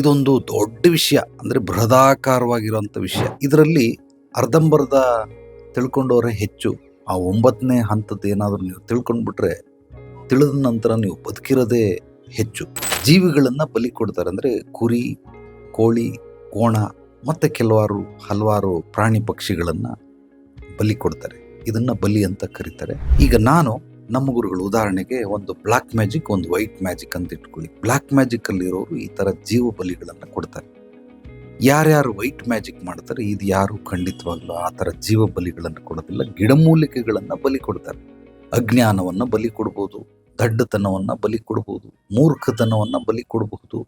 ಇದೊಂದು ದೊಡ್ಡ ವಿಷಯ, ಅಂದರೆ ಬೃಹದಾಕಾರವಾಗಿರುವಂಥ ವಿಷಯ. ಇದರಲ್ಲಿ ಅರ್ಧಂಬರ್ಧ ತಿಳ್ಕೊಂಡವರೇ ಹೆಚ್ಚು. ಆ ಒಂಬತ್ತನೇ ಹಂತದ ಏನಾದರೂ ನೀವು ತಿಳ್ಕೊಂಡ್ಬಿಟ್ರೆ ತಿಳಿದ ನಂತರ ನೀವು ಬದುಕಿರೋದೇ ಹೆಚ್ಚು. ಜೀವಿಗಳನ್ನು ಬಲಿ ಕೊಡ್ತಾರೆ, ಅಂದರೆ ಕುರಿ, ಕೋಳಿ, ಕೋಣ, ಮತ್ತು ಕೆಲವಾರು ಹಲವಾರು ಪ್ರಾಣಿ ಪಕ್ಷಿಗಳನ್ನು ಬಲಿ ಕೊಡ್ತಾರೆ. ಇದನ್ನು ಬಲಿ ಅಂತ ಕರೀತಾರೆ. ಈಗ ನಾನು ನಮ್ಮ ಗುರುಗಳು, ಉದಾಹರಣೆಗೆ ಒಂದು ಬ್ಲ್ಯಾಕ್ ಮ್ಯಾಜಿಕ್ ಒಂದು ವೈಟ್ ಮ್ಯಾಜಿಕ್ ಅಂತ ಇಟ್ಕೊಳ್ಳಿ. ಬ್ಲ್ಯಾಕ್ ಮ್ಯಾಜಿಕ್ ಅಲ್ಲಿರೋರು ಈ ಥರ ಜೀವ ಬಲಿಗಳನ್ನು ಕೊಡ್ತಾರೆ. ಯಾರ್ಯಾರು ವೈಟ್ ಮ್ಯಾಜಿಕ್ ಮಾಡ್ತಾರೆ, ಇದು ಯಾರು ಖಂಡಿತವಾಗ್ಲೂ ಆ ಥರ ಜೀವ ಬಲಿಗಳನ್ನು ಕೊಡೋದಿಲ್ಲ. ಗಿಡಮೂಲಿಕೆಗಳನ್ನು ಬಲಿ ಕೊಡ್ತಾರೆ. ಅಜ್ಞಾನವನ್ನು ಬಲಿ ಕೊಡ್ಬೋದು, ದಡ್ಡತನವನ್ನು ಬಲಿ ಕೊಡ್ಬೋದು, ಮೂರ್ಖತನವನ್ನು ಬಲಿ ಕೊಡಬಹುದು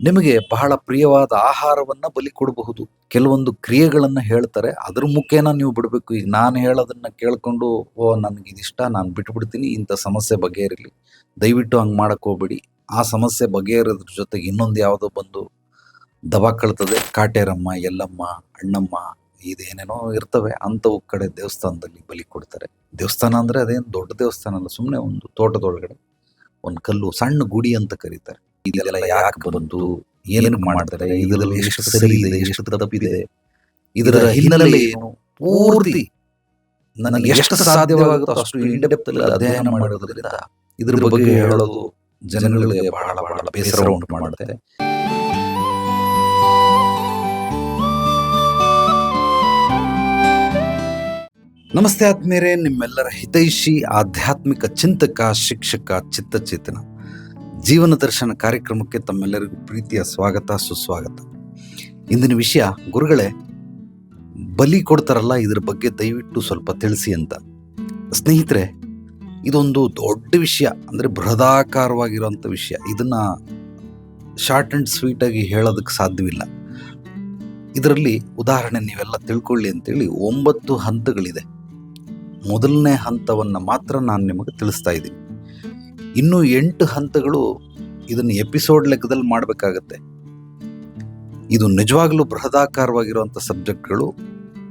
ನಿಮಗೆ ಬಹಳ ಪ್ರಿಯವಾದ ಆಹಾರವನ್ನು ಬಲಿ ಕೊಡಬಹುದು. ಕೆಲವೊಂದು ಕ್ರಿಯೆಗಳನ್ನು ಹೇಳ್ತಾರೆ. ಅದ್ರ ಮುಖೇನ ನೀವು ಬಿಡಬೇಕು. ಈಗ ನಾನು ಹೇಳೋದನ್ನ ಕೇಳಿಕೊಂಡು, ಓ, ನನಗೆ ಇದಿಷ್ಟ, ನಾನು ಬಿಟ್ಬಿಡ್ತೀನಿ, ಇಂಥ ಸಮಸ್ಯೆ ಬಗೆಹರಿಲಿ. ದಯವಿಟ್ಟು ಹಂಗೆ ಮಾಡಕ್ ಹೋಗ್ಬೇಡಿ. ಆ ಸಮಸ್ಯೆ ಬಗೆಹರೋದ್ರ ಜೊತೆಗೆ ಇನ್ನೊಂದು ಯಾವುದೋ ಬಂದು ದಬಾಕಳ್ತದೆ. ಕಾಟೇರಮ್ಮ ಎಲ್ಲಮ್ಮ ಅಣ್ಣಮ್ಮ, ಇದೇನೇನೋ ಇರ್ತವೆ. ಅಂಥವು ಕಡೆ ದೇವಸ್ಥಾನದಲ್ಲಿ ಬಲಿ ಕೊಡ್ತಾರೆ. ದೇವಸ್ಥಾನ ಅಂದ್ರೆ ಅದೇನು ದೊಡ್ಡ ದೇವಸ್ಥಾನ ಅಲ್ಲ ಸುಮ್ಮನೆ ಒಂದು ತೋಟದೊಳಗಡೆ. ಒಂದು ಕಲ್ಲು, ಸಣ್ಣ ಗುಡಿ ಅಂತ ಕರೀತಾರೆ. ಇದೆಲ್ಲ ಯಾಕೆ ಬಂತು? ಏನು ಮಾಡ್ತಾರೆ? ಇದರಲ್ಲಿ ಎಷ್ಟು ಸರಿ ಇದೆ, ಎಷ್ಟು ತಪ್ಪಿದೆ? ಇದರ ಹಿನ್ನೆಲೆ ಪೂರ್ತಿ ನನಗೆ ಎಷ್ಟು ಸಾಧ್ಯವಾಗುತ್ತೋ ಅಷ್ಟು ಇಂಡೆಪ್ತ್ ಅಧ್ಯಯನ ಮಾಡೋದ್ರಿಂದ ಇದ್ರ ಬಗ್ಗೆ ಹೇಳೋದು ಜನಗಳಿಗೆ ಬಹಳ ಬಹಳ ಬೇಸರ ಉಂಟು ಮಾಡುತ್ತೆ. ನಮಸ್ತೆ ಆದ್ಮೇಲೆ ನಿಮ್ಮೆಲ್ಲರ ಹಿತೈಷಿ ಆಧ್ಯಾತ್ಮಿಕ ಚಿಂತಕ, ಶಿಕ್ಷಕ, ಚಿತ್ತಚೇತನ. ಜೀವನ ದರ್ಶನ ಕಾರ್ಯಕ್ರಮಕ್ಕೆ ತಮ್ಮೆಲ್ಲರಿಗೂ ಪ್ರೀತಿಯ ಸ್ವಾಗತ, ಸುಸ್ವಾಗತ. ಇಂದಿನ ವಿಷಯ, ಗುರುಗಳೇ, ಬಲಿ ಕೊಡ್ತಾರಲ್ಲ, ಇದರ ಬಗ್ಗೆ ದಯವಿಟ್ಟು ಸ್ವಲ್ಪ ತಿಳಿಸಿ ಅಂತ. ಸ್ನೇಹಿತರೆ, ಇದೊಂದು ದೊಡ್ಡ ವಿಷಯ, ಅಂದರೆ ಬೃಹದಾಕಾರವಾಗಿರುವಂಥ ವಿಷಯ. ಇದನ್ನು ಶಾರ್ಟ್ ಆ್ಯಂಡ್ ಸ್ವೀಟಾಗಿ ಹೇಳೋದಕ್ಕೆ ಸಾಧ್ಯವಿಲ್ಲ. ಇದರಲ್ಲಿ ಉದಾಹರಣೆ ನೀವೆಲ್ಲ ತಿಳ್ಕೊಳ್ಳಿ ಅಂತೇಳಿ ಒಂಬತ್ತು ಹಂತಗಳಿದೆ. ಮೊದಲನೇ ಹಂತವನ್ನು ಮಾತ್ರ ನಾನು ನಿಮಗೆ ತಿಳಿಸ್ತಾ ಇದ್ದೀನಿ. ಇನ್ನು ಎಂಟು ಹಂತಗಳು ಇದನ್ನು ಎಪಿಸೋಡ್ ಲೆಕ್ಕದಲ್ಲಿ ಮಾಡಬೇಕಾಗತ್ತೆ. ಇದು ನಿಜವಾಗ್ಲೂ ಬೃಹದಾಕಾರವಾಗಿರುವಂಥ ಸಬ್ಜೆಕ್ಟ್ಗಳು.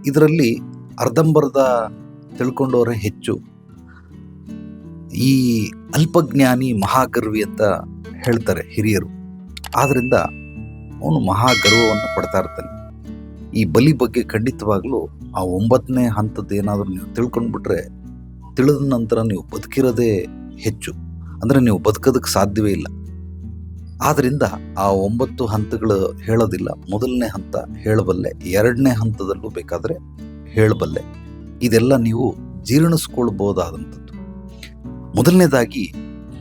ಇದರಲ್ಲಿ ಅರ್ಧಂಬರ್ಧ ತಿಳ್ಕೊಂಡವರೇ ಹೆಚ್ಚು. ಈ ಅಲ್ಪಜ್ಞಾನಿ ಮಹಾಗರ್ವಿ ಅಂತ ಹೇಳ್ತಾರೆ ಹಿರಿಯರು. ಆದ್ರಿಂದ ಅವನು ಮಹಾಗರ್ವವನ್ನು ಪಡ್ತಾ ಇರ್ತಾನೆ. ಈ ಬಲಿ ಬಗ್ಗೆ ಖಂಡಿತವಾಗಲೂ ಆ ಒಂಬತ್ತನೇ ಹಂತದ ಏನಾದರೂ ನೀವು ತಿಳ್ಕೊಂಡ್ಬಿಟ್ರೆ, ತಿಳಿದ ನಂತರ ನೀವು ಬದುಕಿರೋದೇ ಹೆಚ್ಚು. ಅಂದರೆ ನೀವು ಬದುಕೋದಕ್ಕೆ ಸಾಧ್ಯವೇ ಇಲ್ಲ. ಆದ್ದರಿಂದ ಆ ಒಂಬತ್ತು ಹಂತಗಳು ಹೇಳೋದಿಲ್ಲ. ಮೊದಲನೇ ಹಂತ ಹೇಳಬಲ್ಲೆ, ಎರಡನೇ ಹಂತದಲ್ಲೂ ಬೇಕಾದರೆ ಹೇಳಬಲ್ಲೆ. ಇದೆಲ್ಲ ನೀವು ಜೀರ್ಣಿಸ್ಕೊಳ್ಬೋದಾದಂಥದ್ದು. ಮೊದಲನೇದಾಗಿ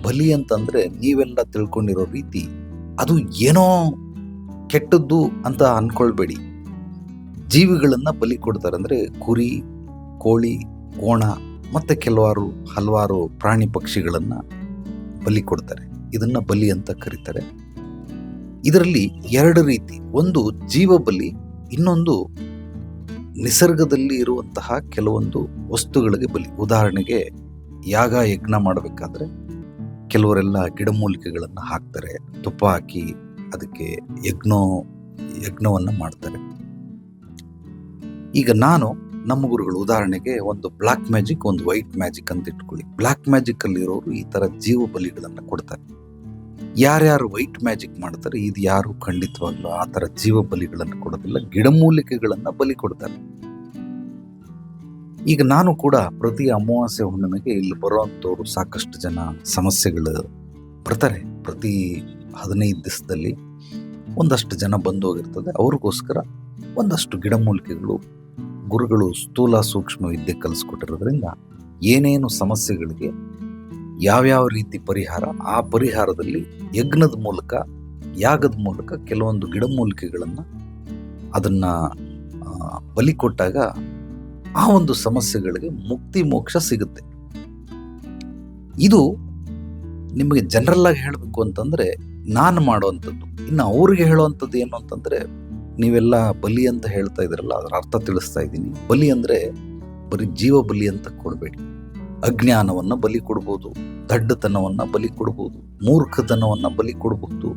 ಬಲಿ ಅಂತಂದರೆ ನೀವೆಲ್ಲ ತಿಳ್ಕೊಂಡಿರೋ ರೀತಿ ಅದು ಏನೋ ಕೆಟ್ಟದ್ದು ಅಂತ ಅಂದ್ಕೊಳ್ಬೇಡಿ ಜೀವಿಗಳನ್ನು ಬಲಿ ಕೊಡ್ತಾರೆ ಅಂದರೆ ಕುರಿ, ಕೋಳಿ, ಕೋಣ ಮತ್ತು ಕೆಲವಾರು ಹಲವಾರು ಪ್ರಾಣಿ ಪಕ್ಷಿಗಳನ್ನ ಬಲಿ ಕೊಡ್ತಾರೆ. ಇದನ್ನ ಬಲಿ ಅಂತ ಕರೀತಾರೆ. ಇದರಲ್ಲಿ ಎರಡು ರೀತಿ. ಒಂದು ಜೀವ ಬಲಿ, ಇನ್ನೊಂದು ನಿಸರ್ಗದಲ್ಲಿ ಇರುವಂತಹ ಕೆಲವೊಂದು ವಸ್ತುಗಳಿಗೆ ಬಲಿ. ಉದಾಹರಣೆಗೆ ಯಾಗ, ಯಜ್ಞ ಮಾಡಬೇಕಾದ್ರೆ ಕೆಲವರೆಲ್ಲ ಗಿಡಮೂಲಿಕೆಗಳನ್ನು ಹಾಕ್ತಾರೆ. ತುಪ್ಪ ಹಾಕಿ ಅದಕ್ಕೆ ಯಜ್ಞ, ಯಜ್ಞವನ್ನು ಮಾಡ್ತಾರೆ. ಈಗ ನಾನು ನಮ್ಮ ಗುರುಗಳು, ಉದಾಹರಣೆಗೆ ಒಂದು ಬ್ಲ್ಯಾಕ್ ಮ್ಯಾಜಿಕ್ ಒಂದು ವೈಟ್ ಮ್ಯಾಜಿಕ್ ಅಂತ ಇಟ್ಕೊಳ್ಳಿ. ಬ್ಲ್ಯಾಕ್ ಮ್ಯಾಜಿಕ್ ಅಲ್ಲಿರೋರು ಈ ತರ ಜೀವ ಬಲಿಗಳನ್ನು ಕೊಡ್ತಾರೆ. ಯಾರ್ಯಾರು ವೈಟ್ ಮ್ಯಾಜಿಕ್ ಮಾಡ್ತಾರೆ, ಇದು ಯಾರು ಖಂಡಿತವಾಗ್ಲೂ ಆ ತರ ಜೀವ ಬಲಿಗಳನ್ನು ಕೊಡೋದಿಲ್ಲ, ಗಿಡಮೂಲಿಕೆಗಳನ್ನ ಬಲಿ ಕೊಡ್ತಾರೆ. ಈಗ ನಾನು ಕೂಡ ಪ್ರತಿ ಅಮಾವಾಸ್ಯೆ ಹುಣ್ಣಿಮೆಗೆ ಇಲ್ಲಿ ಬರುವಂತವ್ರು ಸಾಕಷ್ಟು ಜನ ಸಮಸ್ಯೆಗಳು ಬರ್ತಾರೆ ಪ್ರತಿ ಹದಿನೈದು ದಿವಸದಲ್ಲಿ ಒಂದಷ್ಟು ಜನ ಬಂದು ಹೋಗಿರ್ತದೆ. ಅವ್ರಿಗೋಸ್ಕರ ಒಂದಷ್ಟು ಗಿಡಮೂಲಿಕೆಗಳು ಗುರುಗಳು ಸ್ಥೂಲ ಸೂಕ್ಷ್ಮ ವಿದ್ಯೆ ಕಲಿಸ್ಕೊಟ್ಟಿರೋದ್ರಿಂದ ಏನೇನು ಸಮಸ್ಯೆಗಳಿಗೆ ಯಾವ್ಯಾವ ರೀತಿ ಪರಿಹಾರ, ಆ ಪರಿಹಾರದಲ್ಲಿ ಯಜ್ಞದ ಮೂಲಕ, ಯಾಗದ ಮೂಲಕ ಕೆಲವೊಂದು ಗಿಡಮೂಲಿಕೆಗಳನ್ನು ಅದನ್ನು ಬಲಿ ಕೊಟ್ಟಾಗ ಆ ಒಂದು ಸಮಸ್ಯೆಗಳಿಗೆ ಮುಕ್ತಿ ಮೋಕ್ಷ ಸಿಗುತ್ತೆ. ಇದು ನಿಮಗೆ ಜನರಲ್ ಹೇಳಬೇಕು ಅಂತಂದರೆ ನಾನು ಮಾಡುವಂಥದ್ದು, ಇನ್ನು ಅವ್ರಿಗೆ ಹೇಳುವಂಥದ್ದು ಏನು ಅಂತಂದ್ರೆ ನೀವೆಲ್ಲ ಬಲಿ ಅಂತ ಹೇಳ್ತಾ ಇದ್ರಲ್ಲ, ಅದರ ಅರ್ಥ ತಿಳಿಸ್ತಾ ಇದ್ದೀನಿ. ಬಲಿ ಅಂದರೆ ಬರೀ ಜೀವ ಬಲಿ ಅಂತ ಕೊಡಬೇಡಿ. ಅಜ್ಞಾನವನ್ನು ಬಲಿ ಕೊಡ್ಬೋದು, ದಡ್ಡತನವನ್ನು ಬಲಿ ಕೊಡ್ಬೋದು, ಮೂರ್ಖತನವನ್ನು ಬಲಿ ಕೊಡಬಹುದು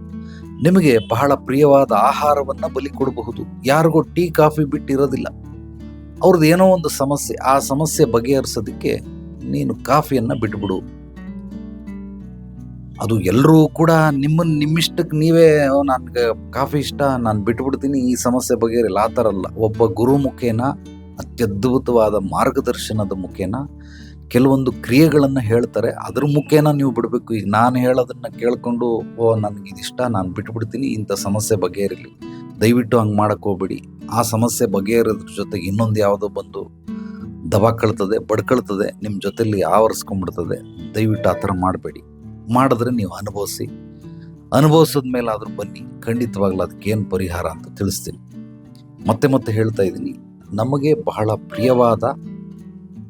ನಿಮಗೆ ಬಹಳ ಪ್ರಿಯವಾದ ಆಹಾರವನ್ನು ಬಲಿ ಕೊಡಬಹುದು. ಯಾರಿಗೂ ಟೀ, ಕಾಫಿ ಬಿಟ್ಟಿರೋದಿಲ್ಲ. ಅವ್ರದ್ದು ಏನೋ ಒಂದು ಸಮಸ್ಯೆ, ಆ ಸಮಸ್ಯೆ ಬಗೆಹರಿಸೋದಕ್ಕೆ ನೀನು ಕಾಫಿಯನ್ನು ಬಿಟ್ಬಿಡು. ಅದು ಎಲ್ಲರೂ ಕೂಡ ನಿಮ್ಮನ್ನ ನಿಮ್ಮಿಷ್ಟಕ್ಕೆ ನೀವೇ ನನ್ಗೆ ಕಾಫಿ ಇಷ್ಟ, ನಾನು ಬಿಟ್ಬಿಡ್ತೀನಿ, ಈ ಸಮಸ್ಯೆ ಬಗೆಹರಿಲ್ಲ ಆ ಥರ ಅಲ್ಲ. ಒಬ್ಬ ಗುರು ಮುಖೇನ, ಅತ್ಯದ್ಭುತವಾದ ಮಾರ್ಗದರ್ಶನದ ಮುಖೇನ, ಕೆಲವೊಂದು ಕ್ರಿಯೆಗಳನ್ನು ಹೇಳ್ತಾರೆ. ಅದ್ರ ಮುಖೇನ ನೀವು ಬಿಡಬೇಕು. ಈಗ ನಾನು ಹೇಳೋದನ್ನ ಕೇಳಿಕೊಂಡು, ಓ, ನನಗೆ ಇದಿಷ್ಟ ನಾನು ಬಿಟ್ಬಿಡ್ತೀನಿ, ಇಂಥ ಸಮಸ್ಯೆ ಬಗೆಹರಿಲಿ. ದಯವಿಟ್ಟು ಹಂಗೆ ಮಾಡಕ್ಕೆ ಹೋಗ್ಬೇಡಿ. ಆ ಸಮಸ್ಯೆ ಬಗೆಹರಿದ್ರ ಜೊತೆಗೆ ಇನ್ನೊಂದು ಯಾವುದೋ ಬಂದು ದಬಾಕಳ್ತದೆ, ಬಡ್ಕಳ್ತದೆ ನಿಮ್ಮ ಜೊತೆಯಲ್ಲಿ ಆವರಿಸ್ಕೊಂಡ್ಬಿಡ್ತದೆ. ದಯವಿಟ್ಟು ಆ ಥರ ಮಾಡಬೇಡಿ. ಮಾಡಿದ್ರೆ ನೀವು ಅನುಭವಿಸಿ. ಅನುಭವಿಸಿದ ಮೇಲೆ ಆದರೂ ಬನ್ನಿ. ಖಂಡಿತವಾಗ್ಲೂ ಅದಕ್ಕೇನು ಪರಿಹಾರ ಅಂತ ತಿಳಿಸ್ತೀನಿ. ಮತ್ತೆ ಮತ್ತೆ ಹೇಳ್ತಾ ಇದ್ದೀನಿ. ನಮಗೆ ಬಹಳ ಪ್ರಿಯವಾದ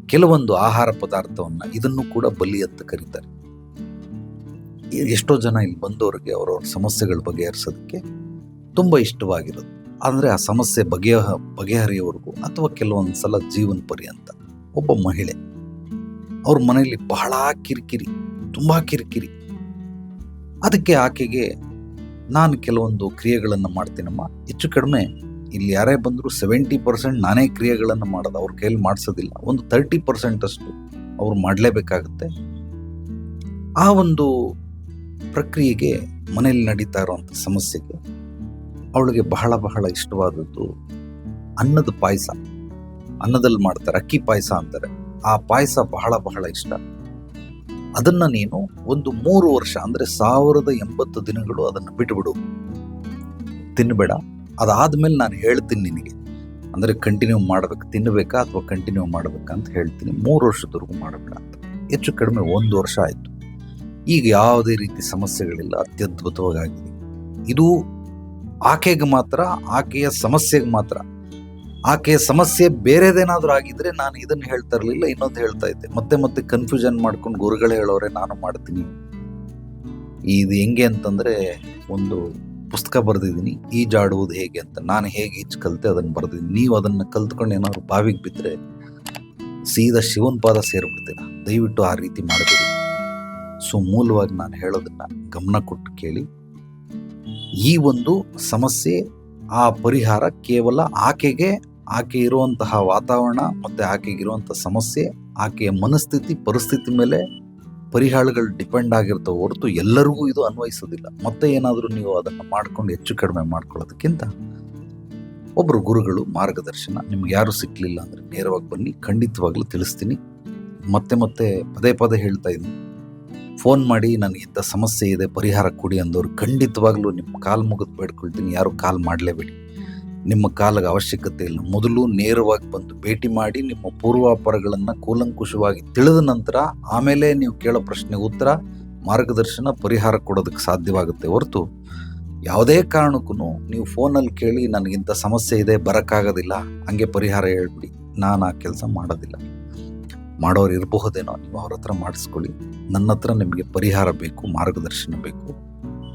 ಕೆಲವೊಂದು ಆಹಾರ ಪದಾರ್ಥವನ್ನು ಇದನ್ನು ಕೂಡ ಬಲಿ ಅಂತ ಕರೀತಾರೆ. ಎಷ್ಟೋ ಜನ ಇಲ್ಲಿ ಬಂದವರಿಗೆ ಅವರವ್ರ ಸಮಸ್ಯೆಗಳ ಬಗೆಹರಿಸೋದಕ್ಕೆ ತುಂಬ ಇಷ್ಟವಾಗಿರೋದು. ಆದರೆ ಆ ಸಮಸ್ಯೆ ಬಗೆಹ, ಬಗೆಹರಿಯೋವರೆಗೂ ಅಥವಾ ಕೆಲವೊಂದು ಸಲ ಜೀವನ ಪರ್ಯಂತ ಒಬ್ಬ ಮಹಿಳೆ, ಅವ್ರ ಮನೆಯಲ್ಲಿ ಬಹಳ ಕಿರಿಕಿರಿ. ತುಂಬ ಕಿರಿಕಿರಿ. ಅದಕ್ಕೆ ಆಕೆಗೆ, ನಾನು ಕೆಲವೊಂದು ಕ್ರಿಯೆಗಳನ್ನು ಮಾಡ್ತೀನಮ್ಮ. ಹೆಚ್ಚು ಕಡಿಮೆ ಇಲ್ಲಿ ಯಾರೇ ಬಂದರೂ ಸೆವೆಂಟಿ ಪರ್ಸೆಂಟ್ ನಾನೇ ಕ್ರಿಯೆಗಳನ್ನು ಮಾಡೋದು ಅವ್ರ ಕೈಯಲ್ಲಿ ಮಾಡಿಸೋದಿಲ್ಲ. ಒಂದು ತರ್ಟಿ ಪರ್ಸೆಂಟ್ ಅಷ್ಟು ಅವ್ರು ಮಾಡಲೇಬೇಕಾಗುತ್ತೆ. ಆ ಒಂದು ಪ್ರಕ್ರಿಯೆಗೆ ಮನೆಯಲ್ಲಿ ನಡೀತಾ ಇರುವಂಥ ಸಮಸ್ಯೆಗೆ ಅವಳಿಗೆ ಬಹಳ ಬಹಳ ಇಷ್ಟವಾದದ್ದು ಅನ್ನದ ಪಾಯಸ. ಅನ್ನದಲ್ಲಿ ಮಾಡ್ತಾರೆ, ಅಕ್ಕಿ ಪಾಯಸ ಅಂತಾರೆ. ಆ ಪಾಯಸ ಬಹಳ ಬಹಳ ಇಷ್ಟ. ಅದನ್ನ ನೀನು ಒಂದು ಮೂರು ವರ್ಷ, ಅಂದ್ರೆ ಸಾವಿರದ ಎಂಬತ್ತು ದಿನಗಳು ಅದನ್ನು ಬಿಟ್ಬಿಡು. ತಿನ್ನಬೇಡ ಅದಾದ್ಮೇಲೆ ನಾನು ಹೇಳ್ತೀನಿ ನಿನಗೆ. ಅಂದ್ರೆ ಕಂಟಿನ್ಯೂ ಮಾಡ್ಬೇಕು. ತಿನ್ನಬೇಕಾ ಅಥವಾ ಕಂಟಿನ್ಯೂ ಮಾಡ್ಬೇಕಾ ಅಂತ ಹೇಳ್ತೀನಿ. ಮೂರು ವರ್ಷದವರೆಗೂ ಮಾಡಬೇಡ ಅಂತ. ಹೆಚ್ಚು ಕಡಿಮೆ ಒಂದು ವರ್ಷ ಆಯ್ತು. ಈಗ ಯಾವುದೇ ರೀತಿ ಸಮಸ್ಯೆಗಳಿಲ್ಲ, ಅತ್ಯದ್ಭುತವಾಗಿ. ಇದು ಆಕೆಗೆ ಮಾತ್ರ, ಆಕೆಯ ಸಮಸ್ಯೆಗೆ ಮಾತ್ರ. ಆಕೆಯ ಸಮಸ್ಯೆ ಬೇರೆದೇನಾದರೂ ಆಗಿದ್ರೆ ನಾನು ಇದನ್ನ ಹೇಳ್ತಾ ಇರಲಿಲ್ಲ, ಇನ್ನೊಂದು ಹೇಳ್ತಾ ಇದ್ದೆ. ಮತ್ತೆ ಮತ್ತೆ ಕನ್ಫ್ಯೂಷನ್ ಮಾಡ್ಕೊಂಡು ಗುರುಗಳೇ ಹೇಳೋರೆ, ನಾನು ಮಾಡ್ತೀನಿ. ಇದು ಹೆಂಗೆ ಅಂತಂದ್ರೆ ಒಂದು ಪುಸ್ತಕ ಬರೆದಿದ್ದೀನಿ ಈಜಾಡುವುದು ಹೇಗೆ ಅಂತ. ನಾನು ಹೇಗೆ ಈಜು ಕಲಿತೆ ಅದನ್ನು ಬರೆದಿದ್ದೀನಿ. ನೀವು ಅದನ್ನು ಕಲ್ತ್ಕೊಂಡು ಏನಾದ್ರು ಬಾವಿಗೆ ಬಿದ್ದರೆ ಸೀದಾ ಶಿವನ್ ಪಾದ ಸೇರ್ಬಿಡ್ತೀರ. ದಯವಿಟ್ಟು ಆ ರೀತಿ ಮಾಡಬೇಡಿ. ಸೊ ಮೂಲವಾಗಿ ನಾನು ಹೇಳೋದನ್ನ ಗಮನ ಕೊಟ್ಟು ಕೇಳಿ. ಈ ಒಂದು ಸಮಸ್ಯೆ, ಆ ಪರಿಹಾರ ಕೇವಲ ಆಕೆಗೆ ಆಕೆ ಇರುವಂತಹ ವಾತಾವರಣ ಮತ್ತು ಆಕೆಗಿರುವಂಥ ಸಮಸ್ಯೆ, ಆಕೆಯ ಮನಸ್ಥಿತಿ, ಪರಿಸ್ಥಿತಿ ಮೇಲೆ ಪರಿಹಾರಗಳು ಡಿಪೆಂಡ್ ಆಗಿರ್ತವೆ ಹೊರತು ಎಲ್ಲರಿಗೂ ಇದು ಅನ್ವಯಿಸೋದಿಲ್ಲ. ಮತ್ತೆ ಏನಾದರೂ ನೀವು ಅದನ್ನು ಮಾಡ್ಕೊಂಡು ಹೆಚ್ಚು ಕಡಿಮೆ ಮಾಡ್ಕೊಳ್ಳೋದಕ್ಕಿಂತ ಒಬ್ಬರು ಗುರುಗಳು ಮಾರ್ಗದರ್ಶನ ನಿಮ್ಗೆ ಯಾರು ಸಿಕ್ಕಲಿಲ್ಲ ಅಂದರೆ ನೇರವಾಗಿ ಬನ್ನಿ, ಖಂಡಿತವಾಗ್ಲೂ ತಿಳಿಸ್ತೀನಿ. ಮತ್ತೆ ಮತ್ತೆ ಪದೇ ಪದೇ ಹೇಳ್ತಾ ಇದ್ದೀನಿ. ಫೋನ್ ಮಾಡಿ ನನಗೆ ಇಂಥ ಸಮಸ್ಯೆ ಇದೆ, ಪರಿಹಾರ ಕೊಡಿ ಅಂದವರು ಖಂಡಿತವಾಗ್ಲೂ ನಿಮ್ಮ ಕಾಲ್ ಮುಗಿದು ಬೇಡ್ಕೊಳ್ತೀನಿ, ಯಾರು ಕಾಲ್ ಮಾಡಲೇಬೇಡಿ. ನಿಮ್ಮ ಕಾಲದ ಅವಶ್ಯಕತೆ ಇಲ್ಲ. ಮೊದಲು ನೇರವಾಗಿ ಬಂದು ಭೇಟಿ ಮಾಡಿ ನಿಮ್ಮ ಪೂರ್ವಾಪರಗಳನ್ನು ಕೂಲಂಕುಷವಾಗಿ ತಿಳಿದ ನಂತರ ಆಮೇಲೆ ನೀವು ಕೇಳೋ ಪ್ರಶ್ನೆಗೆ ಉತ್ತರ, ಮಾರ್ಗದರ್ಶನ, ಪರಿಹಾರ ಕೊಡೋದಕ್ಕೆ ಸಾಧ್ಯವಾಗುತ್ತೆ ಹೊರತು ಯಾವುದೇ ಕಾರಣಕ್ಕೂ ನೀವು ಫೋನಲ್ಲಿ ಕೇಳಿ ನನಗಿಂತ ಸಮಸ್ಯೆ ಇದೆ, ಬರೋಕ್ಕಾಗೋದಿಲ್ಲ, ಹಂಗೆ ಪರಿಹಾರ ಹೇಳ್ಬಿಡಿ. ನಾನು ಆ ಕೆಲಸ ಮಾಡೋದಿಲ್ಲ. ಮಾಡೋರು ಇರಬಹುದೇನೋ ನೀವು ಅವ್ರ ಹತ್ರ ಮಾಡಿಸ್ಕೊಳ್ಳಿ. ನನ್ನ ಹತ್ರ ನಿಮಗೆ ಪರಿಹಾರ ಬೇಕು, ಮಾರ್ಗದರ್ಶನ ಬೇಕು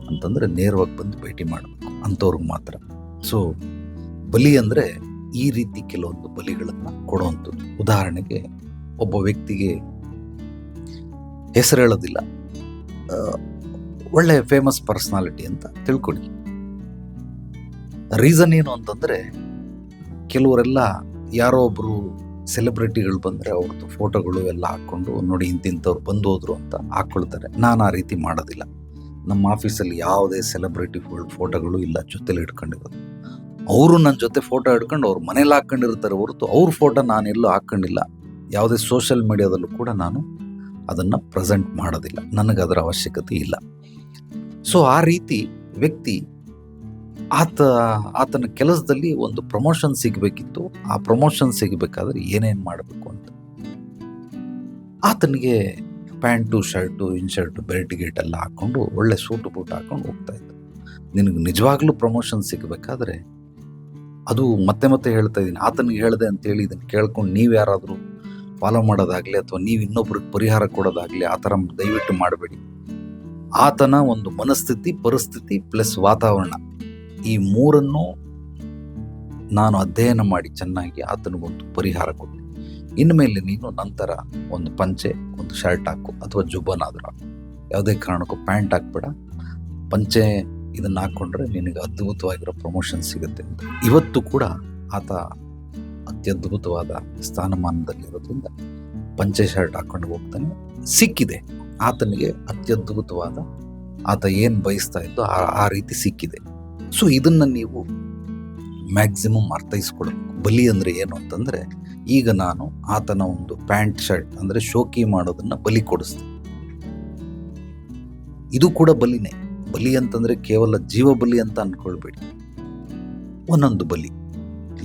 ಅಂತಂದರೆ ನೇರವಾಗಿ ಬಂದು ಭೇಟಿ ಮಾಡಬೇಕು. ಅಂಥವ್ರಿಗೆ ಮಾತ್ರ. ಸೊ ಬಲಿ ಅಂದರೆ ಈ ರೀತಿ ಕೆಲವೊಂದು ಬಲಿಗಳನ್ನು ಕೊಡುವಂಥದ್ದು. ಉದಾಹರಣೆಗೆ ಒಬ್ಬ ವ್ಯಕ್ತಿಗೆ ಹೆಸರು ಹೇಳೋದಿಲ್ಲ. ಒಳ್ಳೆ ಫೇಮಸ್ ಪರ್ಸ್ನಾಲಿಟಿ ಅಂತ ತಿಳ್ಕೊಳ್ಳಿ. ರೀಸನ್ ಏನು ಅಂತಂದ್ರೆ ಕೆಲವರೆಲ್ಲ ಯಾರೋ ಒಬ್ಬರು ಸೆಲೆಬ್ರಿಟಿಗಳು ಬಂದ್ರೆ ಅವ್ರದ್ದು ಫೋಟೋಗಳು ಎಲ್ಲ ಹಾಕೊಂಡು ನೋಡಿ ಇಂತಿಂಥವ್ರು ಬಂದು ಹೋದ್ರು ಅಂತ ಹಾಕ್ಕೊಳ್ತಾರೆ. ನಾನು ಆ ರೀತಿ ಮಾಡೋದಿಲ್ಲ. ನಮ್ಮ ಆಫೀಸಲ್ಲಿ ಯಾವುದೇ ಸೆಲೆಬ್ರಿಟಿಗಳು ಫೋಟೋಗಳು ಇಲ್ಲ, ಜೊತೆಲಿ ಇಟ್ಕೊಂಡಿರೋದು ಅವರು ನನ್ನ ಜೊತೆ ಫೋಟೋ ಹಿಡ್ಕೊಂಡು ಅವ್ರ ಮನೇಲಿ ಹಾಕೊಂಡಿರ್ತಾರೆ ಹೊರತು ಅವ್ರ ಫೋಟೋ ನಾನು ಎಲ್ಲೂ ಹಾಕೊಂಡಿಲ್ಲ ಯಾವುದೇ ಸೋಷಿಯಲ್ ಮೀಡಿಯಾದಲ್ಲೂ ಕೂಡ ನಾನು ಅದನ್ನು ಪ್ರೆಸೆಂಟ್ ಮಾಡೋದಿಲ್ಲ. ನನಗೆ ಅದರ ಅವಶ್ಯಕತೆ ಇಲ್ಲ. ಸೊ ಆ ರೀತಿ ವ್ಯಕ್ತಿ ಆತ, ಆತನ ಕೆಲಸದಲ್ಲಿ ಒಂದು ಪ್ರಮೋಷನ್ ಸಿಗಬೇಕಿತ್ತು. ಆ ಪ್ರಮೋಷನ್ ಸಿಗಬೇಕಾದ್ರೆ ಏನೇನು ಮಾಡಬೇಕು ಅಂತ. ಆತನಿಗೆ ಪ್ಯಾಂಟು, ಶರ್ಟು, ಇನ್ಶರ್ಟು, ಬೆಲ್ಟ್, ಗೇಟ್ ಎಲ್ಲ ಹಾಕೊಂಡು ಒಳ್ಳೆ ಸೂಟು ಬೂಟ್ ಹಾಕ್ಕೊಂಡು ಹೋಗ್ತಾ ಇದ್ದ. ನಿನಗೆ ನಿಜವಾಗ್ಲೂ ಪ್ರಮೋಷನ್ ಸಿಗಬೇಕಾದ್ರೆ ಅದು ಮತ್ತೆ ಮತ್ತೆ ಹೇಳ್ತಾ ಇದ್ದೀನಿ. ಆತನಿಗೆ ಹೇಳಿದೆ ಅಂತೇಳಿ ಇದನ್ನು ಕೇಳ್ಕೊಂಡು ನೀವು ಯಾರಾದರೂ ಫಾಲೋ ಮಾಡೋದಾಗಲಿ ಅಥವಾ ನೀವು ಇನ್ನೊಬ್ರಿಗೆ ಪರಿಹಾರ ಕೊಡೋದಾಗಲಿ ಆ ಥರ ದಯವಿಟ್ಟು ಮಾಡಬೇಡಿ. ಆತನ ಒಂದು ಮನಸ್ಥಿತಿ, ಪರಿಸ್ಥಿತಿ ಪ್ಲಸ್ ವಾತಾವರಣ ಈ ಮೂರನ್ನು ನಾನು ಅಧ್ಯಯನ ಮಾಡಿ ಚೆನ್ನಾಗಿ ಆತನಿಗೊಂದು ಪರಿಹಾರ ಕೊಟ್ಟೆ ಇನ್ಮೇಲೆ ನೀನು ನಂತರ ಒಂದು ಪಂಚೆ, ಒಂದು ಶರ್ಟ್ ಹಾಕು ಅಥವಾ ಜುಬ್ಬನಾದರೂ ಹಾಕು. ಯಾವುದೇ ಕಾರಣಕ್ಕೂ ಪ್ಯಾಂಟ್ ಹಾಕ್ಬೇಡ. ಪಂಚೆ ಇದನ್ನ ಹಾಕ್ಕೊಂಡ್ರೆ ನಿನಗೆ ಅದ್ಭುತವಾಗಿರೋ ಪ್ರಮೋಷನ್ ಸಿಗುತ್ತೆ ಅಂತ. ಇವತ್ತು ಕೂಡ ಆತ ಅತ್ಯದ್ಭುತವಾದ ಸ್ಥಾನಮಾನದಲ್ಲಿರೋದ್ರಿಂದ ಪಂಚೆ ಶರ್ಟ್ ಹಾಕ್ಕೊಂಡು ಹೋಗ್ತಾನೆ. ಸಿಕ್ಕಿದೆ. ಆತನಿಗೆ ಅತ್ಯದ್ಭುತವಾದ, ಆತ ಏನು ಬಯಸ್ತಾ ಇದ್ದೋ ಆ ರೀತಿ ಸಿಕ್ಕಿದೆ. ಸೊ ಇದನ್ನು ನೀವು ಮ್ಯಾಕ್ಸಿಮಮ್ ಅರ್ಥೈಸ್ಕೊಳ್ಬೇಕು. ಬಲಿ ಅಂದರೆ ಏನು ಅಂತಂದರೆ, ಈಗ ನಾನು ಆತನ ಒಂದು ಪ್ಯಾಂಟ್ ಶರ್ಟ್ ಅಂದರೆ ಶೋಕಿ ಮಾಡೋದನ್ನು ಬಲಿ ಕೊಡಿಸ್ತೀನಿ ಇದು ಕೂಡ ಬಲಿನೇ. ಬಲಿ ಅಂತಂದರೆ ಕೇವಲ ಜೀವ ಬಲಿ ಅಂತ ಅಂದ್ಕೊಳ್ಬೇಡಿ ಒಂದೊಂದು ಬಲಿ.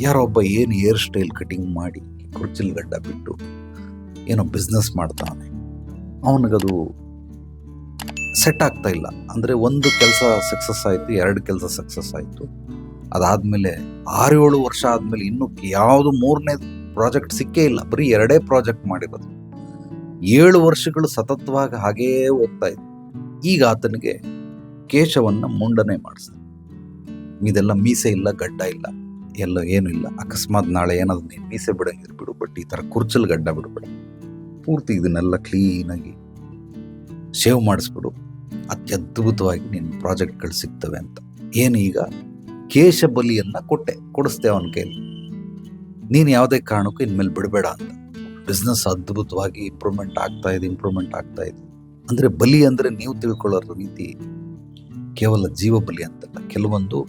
ಯಾರೋ ಒಬ್ಬ ಏನು ಹೇರ್ ಸ್ಟೈಲ್ ಕಟಿಂಗ್ ಮಾಡಿ ಕುರ್ಚಿಲ್ ಗಡ್ಡ ಬಿಟ್ಟು ಏನೋ ಬಿಸ್ನೆಸ್ ಮಾಡ್ತಾನೆ. ಅವನಿಗದು ಸೆಟ್ ಆಗ್ತಾ ಇಲ್ಲ. ಅಂದರೆ ಒಂದು ಕೆಲಸ ಸಕ್ಸಸ್ ಆಯಿತು, ಎರಡು ಕೆಲಸ ಸಕ್ಸಸ್ ಆಯಿತು. ಅದಾದಮೇಲೆ ಆರು ಏಳು ವರ್ಷ ಆದಮೇಲೆ ಇನ್ನೂ ಯಾವುದು ಮೂರನೇ ಪ್ರಾಜೆಕ್ಟ್ ಸಿಕ್ಕೇ ಇಲ್ಲ. ಬರೀ ಎರಡೇ ಪ್ರಾಜೆಕ್ಟ್ ಮಾಡಿರೋದು. ಏಳು ವರ್ಷಗಳು ಸತತವಾಗಿ ಹಾಗೇ ಹೋಗ್ತಾ ಇತ್ತು ಈಗ ಆತನಿಗೆ ಕೇಶವನ್ನ ಮುಂಡನೆ ಮಾಡಿಸಿದೆ. ಇದೆಲ್ಲ ಮೀಸೆ ಇಲ್ಲ, ಗಡ್ಡ ಇಲ್ಲ, ಎಲ್ಲ ಏನು ಇಲ್ಲ. ಅಕಸ್ಮಾತ್ ನಾಳೆ ಏನಾದ್ರು ನೀನು ಮೀಸೆ ಬಿಡಂಗಿರ್ ಬಿಡು, ಬಟ್ ಈ ಥರ ಕುರ್ಚಲ್ ಗಡ್ಡ ಬಿಡಬೇಡ. ಪೂರ್ತಿ ಇದನ್ನೆಲ್ಲ ಕ್ಲೀನಾಗಿ ಶೇವ್ ಮಾಡಿಸ್ಬಿಡು. ಅತ್ಯದ್ಭುತವಾಗಿ ನಿನ್ನ ಪ್ರಾಜೆಕ್ಟ್ಗಳು ಸಿಗ್ತವೆ ಅಂತ. ಏನು ಈಗ? ಕೇಶ ಬಲಿಯನ್ನು ಕೊಟ್ಟೆ, ಕೊಡಿಸ್ದೆ ಅವನ ಕೈಲಿ. ನೀನು ಯಾವುದೇ ಕಾರಣಕ್ಕೂ ಇನ್ಮೇಲೆ ಬಿಡಬೇಡ ಅಂತ. ಬಿಸ್ನೆಸ್ ಅದ್ಭುತವಾಗಿ ಇಂಪ್ರೂವ್ಮೆಂಟ್ ಆಗ್ತಾ ಇದೆ ಇಂಪ್ರೂವ್ಮೆಂಟ್ ಆಗ್ತಾ ಇದೆ. ಅಂದರೆ ಬಲಿ ಅಂದರೆ ನೀವು ತಿಳ್ಕೊಳ್ಳೋ ರೀತಿ ಕೇವಲ ಜೀವ ಬಲಿ ಅಂತಲ್ಲ, ಕೆಲವೊಂದು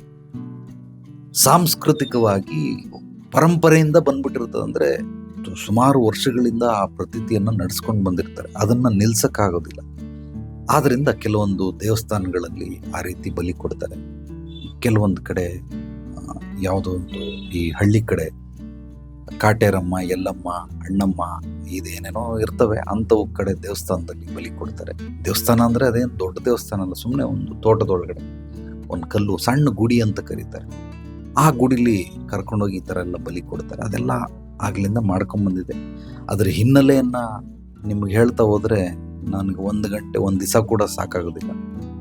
ಸಾಂಸ್ಕೃತಿಕವಾಗಿ ಪರಂಪರೆಯಿಂದ ಬಂದ್ಬಿಟ್ಟಿರ್ತದೆ ಅಂದ್ರೆ ಸುಮಾರು ವರ್ಷಗಳಿಂದ ಆ ಪ್ರತೀತಿಯನ್ನು ನಡೆಸ್ಕೊಂಡು ಬಂದಿರ್ತಾರೆ. ಅದನ್ನು ನಿಲ್ಸಕ್ಕಾಗೋದಿಲ್ಲ. ಆದ್ದರಿಂದ ಕೆಲವೊಂದು ದೇವಸ್ಥಾನಗಳಲ್ಲಿ ಆ ರೀತಿ ಬಲಿ ಕೊಡ್ತಾರೆ. ಕೆಲವೊಂದು ಕಡೆ ಯಾವುದೋ ಒಂದು ಈ ಹಳ್ಳಿ ಕಡೆ ಕಾಟೇರಮ್ಮ ಎಲ್ಲಮ್ಮ ಅಣ್ಣಮ್ಮ ಇದೇನೇನೋ ಇರ್ತವೆ. ಅಂಥವು ಕಡೆ ದೇವಸ್ಥಾನದಲ್ಲಿ ಬಲಿ ಕೊಡ್ತಾರೆ. ದೇವಸ್ಥಾನ ಅಂದರೆ ಅದೇನು ದೊಡ್ಡ ದೇವಸ್ಥಾನ ಅಲ್ಲ ಸುಮ್ಮನೆ ಒಂದು ತೋಟದೊಳಗಡೆ. ಒಂದು ಕಲ್ಲು, ಸಣ್ಣ ಗುಡಿ ಅಂತ ಕರೀತಾರೆ. ಆ ಗುಡಿಲಿ ಕರ್ಕೊಂಡೋಗಿ ಈ ಥರ ಎಲ್ಲ ಬಲಿ ಕೊಡ್ತಾರೆ. ಅದೆಲ್ಲ ಆಗಲಿಂದ ಮಾಡ್ಕೊಂಬಂದಿದೆ ಅದರ ಹಿನ್ನೆಲೆಯನ್ನು ನಿಮ್ಗೆ ಹೇಳ್ತಾ ಹೋದರೆ ನನಗೆ ಒಂದು ಗಂಟೆ, ಒಂದು ದಿವಸ ಕೂಡ ಸಾಕಾಗೋದಿಲ್ಲ.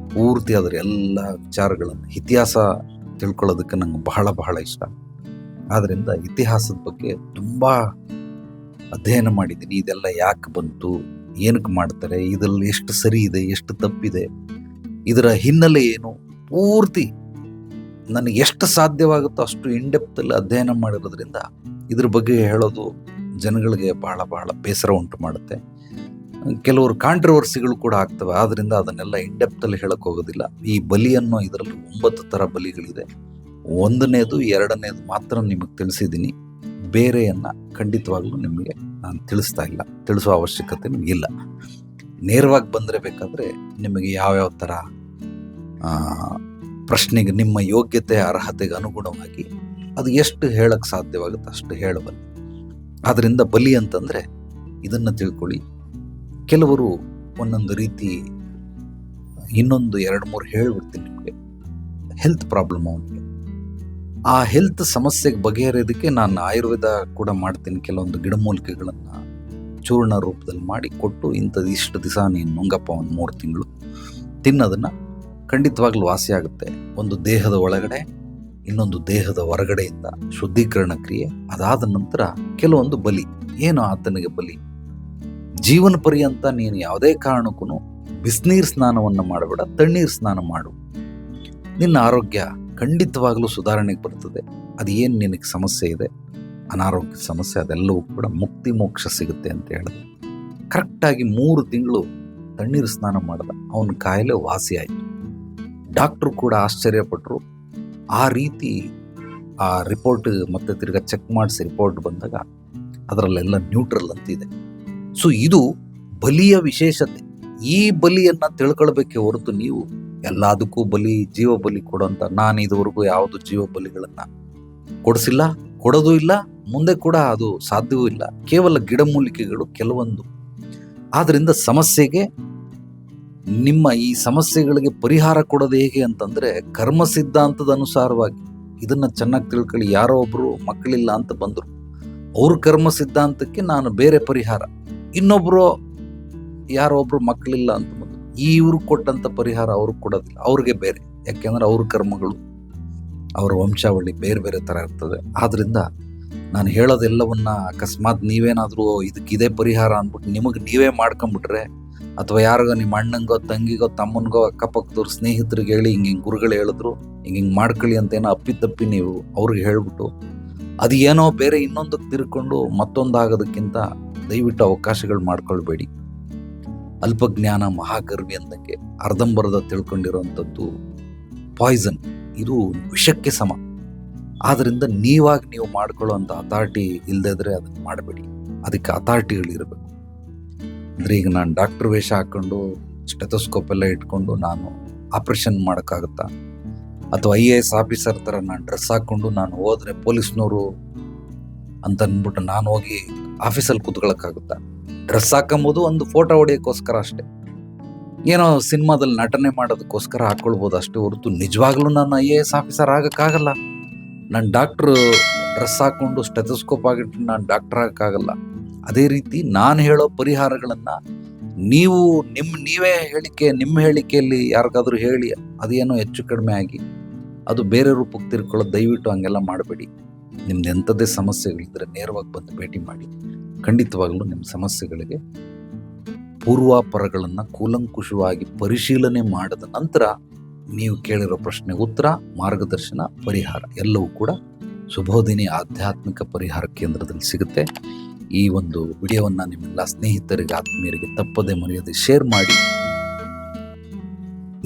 ಪೂರ್ತಿ ಅದರ ಎಲ್ಲ ವಿಚಾರಗಳನ್ನು, ಇತಿಹಾಸ ತಿಳ್ಕೊಳ್ಳೋದಕ್ಕೆ ನಂಗೆ ಬಹಳ ಬಹಳ ಇಷ್ಟ. ಆದ್ರಿಂದ ಇತಿಹಾಸದ ಬಗ್ಗೆ ತುಂಬಾ ಅಧ್ಯಯನ ಮಾಡಿದ್ದೀನಿ. ಇದೆಲ್ಲ ಯಾಕೆ ಬಂತು? ಏನಕ್ಕೆ ಮಾಡ್ತಾರೆ? ಇದರಲ್ಲಿ ಎಷ್ಟು ಸರಿ ಇದೆ? ಎಷ್ಟು ತಪ್ಪಿದೆ? ಇದರ ಹಿನ್ನೆಲೆ ಏನು? ಪೂರ್ತಿ ನನಗೆ ಎಷ್ಟು ಸಾಧ್ಯವಾಗುತ್ತೋ ಅಷ್ಟು ಇಂಡೆಪ್ತಲ್ಲಿ ಅಧ್ಯಯನ ಮಾಡಿರೋದ್ರಿಂದ ಇದ್ರ ಬಗ್ಗೆ ಹೇಳೋದು ಜನಗಳಿಗೆ ಬಹಳ ಬಹಳ ಬೇಸರ ಉಂಟು ಮಾಡುತ್ತೆ. ಕೆಲವರು ಕಾಂಟ್ರವರ್ಸಿಗಳು ಕೂಡ ಆಗ್ತವೆ. ಆದ್ದರಿಂದ ಅದನ್ನೆಲ್ಲ ಇಂಡೆಪ್ತಲ್ಲಿ ಹೇಳಕ್ಕೆ ಹೋಗೋದಿಲ್ಲ. ಈ ಬಲಿಯನ್ನು ಇದರಲ್ಲಿ ಒಂಬತ್ತು ತರ ಬಲಿಗಳಿದೆ. ಒಂದನೇದು, ಎರಡನೇದು ಮಾತ್ರ ನಿಮಗೆ ತಿಳಿಸಿದ್ದೀನಿ. ಬೇರೆಯನ್ನು ಖಂಡಿತವಾಗ್ಲೂ ನಿಮಗೆ ನಾನು ತಿಳಿಸ್ತಾ ಇಲ್ಲ. ತಿಳಿಸೋ ಅವಶ್ಯಕತೆ ಇಲ್ಲ. ನೇರವಾಗಿ ಬಂದರೆ ಬೇಕಾದರೆ ನಿಮಗೆ ಯಾವ್ಯಾವ ಥರ ಪ್ರಶ್ನೆಗೆ ನಿಮ್ಮ ಯೋಗ್ಯತೆ ಅರ್ಹತೆಗೆ ಅನುಗುಣವಾಗಿ ಅದು ಎಷ್ಟು ಹೇಳಕ್ಕೆ ಸಾಧ್ಯವಾಗುತ್ತೆ ಅಷ್ಟು ಹೇಳಬಲ್ಲ ಆದ್ದರಿಂದ ಬಲಿ ಅಂತಂದರೆ ಇದನ್ನು ತಿಳ್ಕೊಳ್ಳಿ. ಕೆಲವರು ಒಂದೊಂದು ರೀತಿ, ಇನ್ನೊಂದು ಎರಡು ಮೂರು ಹೇಳಿಬಿಡ್ತೀನಿ ನಿಮಗೆ. ಹೆಲ್ತ್ ಪ್ರಾಬ್ಲಮ್ ಅವನಿಗೆ. ಆ ಹೆಲ್ತ್ ಸಮಸ್ಯೆಗೆ ಬಗೆಹರಿಯೋದಕ್ಕೆ ನಾನು ಆಯುರ್ವೇದ ಕೂಡ ಮಾಡ್ತೀನಿ. ಕೆಲವೊಂದು ಗಿಡಮೂಲಿಕೆಗಳನ್ನು ಚೂರ್ಣ ರೂಪದಲ್ಲಿ ಮಾಡಿ ಕೊಟ್ಟು ಇಂಥದ್ದು ಇಷ್ಟು ದಿವಸ ನೀನು ನುಂಗಪ್ಪ ಒಂದು ಮೂರು ತಿಂಗಳು ತಿನ್ನೋದನ್ನು ಖಂಡಿತವಾಗ್ಲೂ ವಾಸಿ ಆಗುತ್ತೆ. ಒಂದು ದೇಹದ ಒಳಗಡೆ, ಇನ್ನೊಂದು ದೇಹದ ಹೊರಗಡೆಯಿಂದ ಶುದ್ಧೀಕರಣ ಕ್ರಿಯೆ ಅದಾದ ನಂತರ ಕೆಲವೊಂದು ಬಲಿ. ಏನು ಆತನಿಗೆ ಬಲಿ? ಜೀವನ ಪರ್ಯಂತ ನೀನು ಯಾವುದೇ ಕಾರಣಕ್ಕೂ ಬಿಸಿನೀರು ಸ್ನಾನವನ್ನು ಮಾಡಬೇಡ, ತಣ್ಣೀರು ಸ್ನಾನ ಮಾಡು. ನಿನ್ನ ಆರೋಗ್ಯ ಖಂಡಿತವಾಗ್ಲೂ ಸುಧಾರಣೆಗೆ ಬರ್ತದೆ. ಅದು ಏನು ನಿನಗೆ ಸಮಸ್ಯೆ ಇದೆ? ಅನಾರೋಗ್ಯ ಸಮಸ್ಯೆ, ಅದೆಲ್ಲವೂ ಕೂಡ ಮುಕ್ತಿ ಮೋಕ್ಷ ಸಿಗುತ್ತೆ ಅಂತ ಹೇಳಿದೆ. ಕರೆಕ್ಟಾಗಿ ಮೂರು ತಿಂಗಳು ತಣ್ಣೀರು ಸ್ನಾನ ಮಾಡಿದ. ಅವನ ಕಾಯಿಲೆ ವಾಸಿಯಾಯಿತು ಡಾಕ್ಟ್ರು ಕೂಡ ಆಶ್ಚರ್ಯಪಟ್ಟರು ಆ ರೀತಿ ಆ ರಿಪೋರ್ಟ್ ಮತ್ತೆ ತಿರ್ಗಾ ಚೆಕ್ ಮಾಡಿಸಿ ರಿಪೋರ್ಟ್ ಬಂದಾಗ ಅದರಲ್ಲೆಲ್ಲ ನ್ಯೂಟ್ರಲ್ ಅಂತಿದೆ ಸೊ ಇದು ಬಲಿಯ ವಿಶೇಷತೆ. ಈ ಬಲಿಯನ್ನು ತಿಳ್ಕೊಳ್ಬೇಕೆ ಹೊರತು ನೀವು ಎಲ್ಲದಕ್ಕೂ ಬಲಿ ಜೀವ ಬಲಿ ಕೊಡೋಂತ ನಾನು ಇದುವರೆಗೂ ಯಾವುದು ಜೀವ ಬಲಿಗಳನ್ನ ಕೊಡಿಸಿಲ್ಲ, ಕೊಡೋದು ಇಲ್ಲ, ಮುಂದೆ ಕೂಡ ಅದು ಸಾಧ್ಯವೂ ಇಲ್ಲ. ಕೇವಲ ಗಿಡಮೂಲಿಕೆಗಳು ಕೆಲವೊಂದು. ಆದ್ದರಿಂದ ಸಮಸ್ಯೆಗೆ ನಿಮ್ಮ ಈ ಸಮಸ್ಯೆಗಳಿಗೆ ಪರಿಹಾರ ಕೊಡೋದು ಹೇಗೆ ಅಂತಂದ್ರೆ, ಕರ್ಮ ಸಿದ್ಧಾಂತದ ಅನುಸಾರವಾಗಿ ಇದನ್ನ ಚೆನ್ನಾಗಿ ತಿಳ್ಕೊಳ್ಳಿ, ಯಾರೋ ಒಬ್ಬರು ಮಕ್ಕಳಿಲ್ಲ ಅಂತ ಬಂದರು. ಅವ್ರ ಕರ್ಮ ಸಿದ್ಧಾಂತಕ್ಕೆ ನಾನು ಬೇರೆ ಪರಿಹಾರ. ಇನ್ನೊಬ್ಬರು ಯಾರೋ ಒಬ್ಬರು ಮಕ್ಕಳಿಲ್ಲ ಅಂತ ಬಂದ್ರು. ಇವ್ರು ಕೊಟ್ಟಂತ ಪರಿಹಾರ ಅವ್ರಿಗೆ ಕೊಡೋದಿಲ್ಲ. ಅವ್ರಿಗೆ ಬೇರೆ. ಯಾಕೆಂದ್ರೆ ಅವ್ರ ಕರ್ಮಗಳು, ಅವರ ವಂಶಾವಳಿ ಬೇರೆ ಬೇರೆ ತರ ಇರ್ತದೆ. ಆದ್ದರಿಂದ ನಾನು ಹೇಳೋದೆಲ್ಲವನ್ನ ಅಕಸ್ಮಾತ್ ನೀವೇನಾದರೂ ಇದಕ್ಕೆ ಇದೇ ಪರಿಹಾರ ಅಂದ್ಬಿಟ್ಟು ನಿಮಗೆ ನೀವೇ ಮಾಡ್ಕೊಂಬಿಟ್ರೆ, ಅಥವಾ ಯಾರಿಗೋ ನಿಮ್ಮ ಅಣ್ಣಂಗೋ, ತಂಗಿಗೋ, ತಮ್ಮನಿಗೋ ಅಕ್ಕಪಕ್ಕದವ್ರ ಸ್ನೇಹಿತರಿಗೆ ಹೇಳಿ ಹಿಂಗೆ ಹಿಂಗೆ ಗುರುಗಳು ಹೇಳಿದ್ರು, ಹಿಂಗೆ ಹಿಂಗೆ ಮಾಡ್ಕೊಳ್ಳಿ ಅಂತ ಏನೋ ಅಪ್ಪಿತಪ್ಪಿ ನೀವು ಅವ್ರಿಗೆ ಹೇಳ್ಬಿಟ್ಟು ಅದು ಏನೋ ಬೇರೆ ಇನ್ನೊಂದಕ್ಕೆ ತಿರ್ಕೊಂಡು ಮತ್ತೊಂದು ಆಗೋದಕ್ಕಿಂತ ದಯವಿಟ್ಟು ಅವಕಾಶಗಳು ಮಾಡ್ಕೊಳ್ಬೇಡಿ. ಅಲ್ಪಜ್ಞಾನ ಮಹಾಗರ್ವಿ ಅಂದಕ್ಕೆ ಅರ್ಧಂಬರ್ಧ ತಿಳ್ಕೊಂಡಿರುವಂಥದ್ದು ಪಾಯ್ಸನ್ ಇದು ವಿಷಕ್ಕೆ ಸಮ. ಆದ್ದರಿಂದ ನೀವಾಗಿ ನೀವು ಮಾಡ್ಕೊಳ್ಳುವಂಥ ಅಥಾರಿಟಿ ಇಲ್ಲದಿದ್ರೆ ಅದನ್ನು ಮಾಡಬೇಡಿ. ಅದಕ್ಕೆ ಅಥಾರಿಟಿಗಳಿರಬೇಕು ಅಂದರೆ ಈಗ ನಾನು ಡಾಕ್ಟರ್ ವೇಷ ಹಾಕ್ಕೊಂಡು ಸ್ಟೆಥೋಸ್ಕೋಪ್ ಎಲ್ಲ ಇಟ್ಕೊಂಡು ನಾನು ಆಪ್ರೇಷನ್ ಮಾಡೋಕ್ಕಾಗುತ್ತಾ? ಅಥವಾ ಐ ಎ ಎಸ್ ಆಫೀಸರ್ ಥರ ನಾನು ಡ್ರೆಸ್ ಹಾಕ್ಕೊಂಡು ನಾನು ಹೋದರೆ ಪೊಲೀಸ್ನವರು ಅಂತ ಅಂದ್ಬಿಟ್ಟು ನಾನು ಹೋಗಿ ಆಫೀಸಲ್ಲಿ ಕೂತ್ಕೊಳ್ಳೋಕ್ಕಾಗುತ್ತಾ ಡ್ರೆಸ್ ಹಾಕೊಂಬೋದು, ಒಂದು ಫೋಟೋ ಹೊಡೆಯೋಕ್ಕೋಸ್ಕರ ಅಷ್ಟೇ. ಏನೋ ಸಿನಿಮಾದಲ್ಲಿ ನಟನೆ ಮಾಡೋದಕ್ಕೋಸ್ಕರ ಹಾಕ್ಕೊಳ್ಬೋದು ಅಷ್ಟೇ ಹೊರತು ನಿಜವಾಗ್ಲೂ ನಾನು ಐ ಎ ಎಸ್ ಆಫೀಸರ್ ಆಗೋಕ್ಕಾಗಲ್ಲ. ನಾನು ಡಾಕ್ಟ್ರು ಡ್ರೆಸ್ ಹಾಕ್ಕೊಂಡು ಸ್ಟೆಥೋಸ್ಕೋಪ್ ಆಗಿಟ್ಟು ನಾನು ಡಾಕ್ಟರ್ ಆಗೋಕ್ಕಾಗಲ್ಲ. ಅದೇ ರೀತಿ ನಾನು ಹೇಳೋ ಪರಿಹಾರಗಳನ್ನು ನೀವು ನಿಮ್ಮ ನೀವೇ ಹೇಳಿಕೆ, ನಿಮ್ಮ ಹೇಳಿಕೆಯಲ್ಲಿ ಯಾರಿಗಾದರೂ ಹೇಳಿ, ಅದೇನೋ ಹೆಚ್ಚು ಕಡಿಮೆ ಆಗಿ, ಅದು ಬೇರೆ ರೂಪಕ್ಕೆ ತಿರ್ಕೊಳ್ಳೋದು ದಯವಿಟ್ಟು ಹಂಗೆಲ್ಲ ಮಾಡಬೇಡಿ. ನಿಮ್ದು ಎಂಥದ್ದೇ ಸಮಸ್ಯೆಗಳಿದ್ರೆ ನೇರವಾಗಿ ಬಂದು ಭೇಟಿ ಮಾಡಿ. ಖಂಡಿತವಾಗ್ಲೂ ನಿಮ್ಮ ಸಮಸ್ಯೆಗಳಿಗೆ ಪೂರ್ವಾಪರಗಳನ್ನು ಕೂಲಂಕುಷವಾಗಿ ಪರಿಶೀಲನೆ ಮಾಡಿದ ನಂತರ ನೀವು ಕೇಳಿರೋ ಪ್ರಶ್ನೆ ಉತ್ತರ, ಮಾರ್ಗದರ್ಶನ, ಪರಿಹಾರ ಎಲ್ಲವೂ ಕೂಡ ಶುಭೋದಿನಿ ಆಧ್ಯಾತ್ಮಿಕ ಪರಿಹಾರ ಕೇಂದ್ರದಲ್ಲಿ ಸಿಗುತ್ತೆ. ಈ ಒಂದು ವಿಡಿಯೋವನ್ನು ನಿಮ್ಮೆಲ್ಲ ಸ್ನೇಹಿತರಿಗೆ, ಆತ್ಮೀಯರಿಗೆ ತಪ್ಪದೆ ಮರೆಯದೆ ಶೇರ್ ಮಾಡಿ.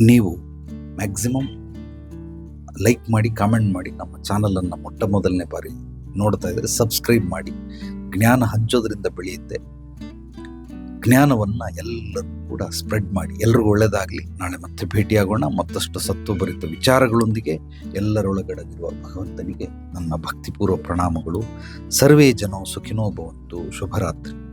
ನೀವು ಮ್ಯಾಕ್ಸಿಮಮ್ ಲೈಕ್ ಮಾಡಿ ಕಾಮೆಂಟ್ ಮಾಡಿ ನಮ್ಮ ಚಾನಲನ್ನು ಮೊಟ್ಟ ಮೊದಲನೇ ಬಾರಿ ನೋಡ್ತಾ ಇದ್ದರೆ ಸಬ್ಸ್ಕ್ರೈಬ್ ಮಾಡಿ. ಜ್ಞಾನ ಹಂಚೋದ್ರಿಂದ ಬೆಳೆಯುತ್ತೆ. ಜ್ಞಾನವನ್ನು ಎಲ್ಲರೂ ಕೂಡ ಸ್ಪ್ರೆಡ್ ಮಾಡಿ, ಎಲ್ರಿಗೂ ಒಳ್ಳೆಯದಾಗಲಿ ನಾಳೆ ಮತ್ತೆ ಭೇಟಿಯಾಗೋಣ. ಮತ್ತಷ್ಟು ಸತ್ವಭರಿತ ವಿಚಾರಗಳೊಂದಿಗೆ ಎಲ್ಲರೊಳಗಡೆಗಿರುವ ಭಗವಂತನಿಗೆ ನನ್ನ ಭಕ್ತಿಪೂರ್ವ ಪ್ರಣಾಮಗಳು. ಸರ್ವೇ ಜನೋ ಸುಖಿನೋ ಭವಂತು. ಶುಭರಾತ್ರಿ.